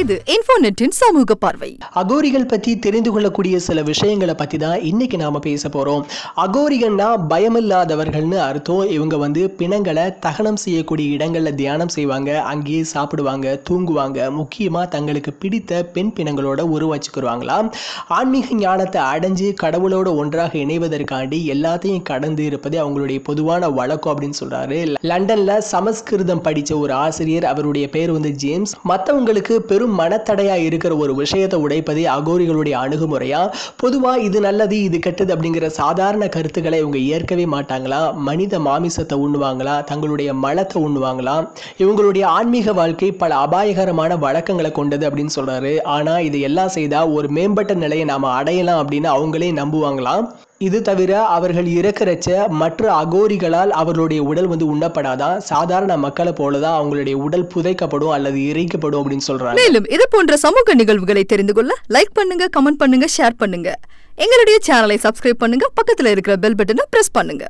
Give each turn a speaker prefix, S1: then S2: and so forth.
S1: இது இன்ஃபோநெட்டின் சமூக பார்வை.
S2: அகோரிகள் பற்றி தெரிந்து கொள்ளக்கூடிய சில விஷயங்களை பற்றி தான் இன்னைக்கு நாம பேச போகிறோம் அகோரிகள்னா பயமில்லாதவர்கள்னு அர்த்தம். இவங்க வந்து பிணங்களை தகனம் செய்யக்கூடிய இடங்களில் தியானம் செய்வாங்க. அங்கேயே சாப்பிடுவாங்க தூங்குவாங்க. முக்கியமாக தங்களுக்கு பிடித்த பெண் பிணங்களோட உருவாச்சுக்குருவாங்களாம் ஆன்மீக ஞானத்தை அடைஞ்சு கடவுளோட ஒன்றாக இணைவதற்காண்டி எல்லாத்தையும் கடந்து இருப்பது அவங்களுடைய பொதுவான வழக்கம் அப்படின்னு சொல்றாரு. லண்டன்ல சமஸ்கிருதம் படித்த ஒரு ஆசிரியர் அவருடைய பேர் வந்து ஜேம்ஸ். மற்றவங்களுக்கு பெரும் மனத்தடையா இருக்கிற ஒரு விஷயத்தை உடைப்பதே அகோரிகளுடைய அணுகுமுறையா? பொதுவா இது நல்லது இது கெட்டது அப்படிங்கிற சாதாரண கருத்துக்களை இவங்க ஏற்கவே மாட்டாங்களா? மனித மாமிசத்தை உண்ணுவாங்களா? தங்களுடைய மலத்தை உண்ணுவாங்களா? இவங்களுடைய ஆன்மீக வாழ்க்கை பல அபாயகரமான வழக்கங்களை கொண்டது அப்படின்னு சொல்றாரு. ஆனா இது எல்லாம் செய்தா ஒரு மேம்பட்ட நிலையை நாம அடையலாம் அப்படின்னு அவங்களே நம்புவாங்களாம் இது தவிர அவர்கள் இறக்கிறச்ச மற்ற அகோரிகளால் அவர்களுடைய உடல் வந்து உண்ணப்படாதான் சாதாரண மக்களை போலதான் அவங்களுடைய உடல் புதைக்கப்படும் அல்லது இறைக்கப்படும் அப்படின்னு சொல்றாங்க.
S1: மேலும் இது போன்ற சமூக நிகழ்வுகளை தெரிந்து கொள்ள லைக் பண்ணுங்க கமெண்ட் பண்ணுங்க ஷேர் பண்ணுங்க. எங்களுடைய சேனலை சப்ஸ்கிரைப் பண்ணுங்க பக்கத்துல இருக்கிற பெல் பட்டனை பிரஸ் பண்ணுங்க.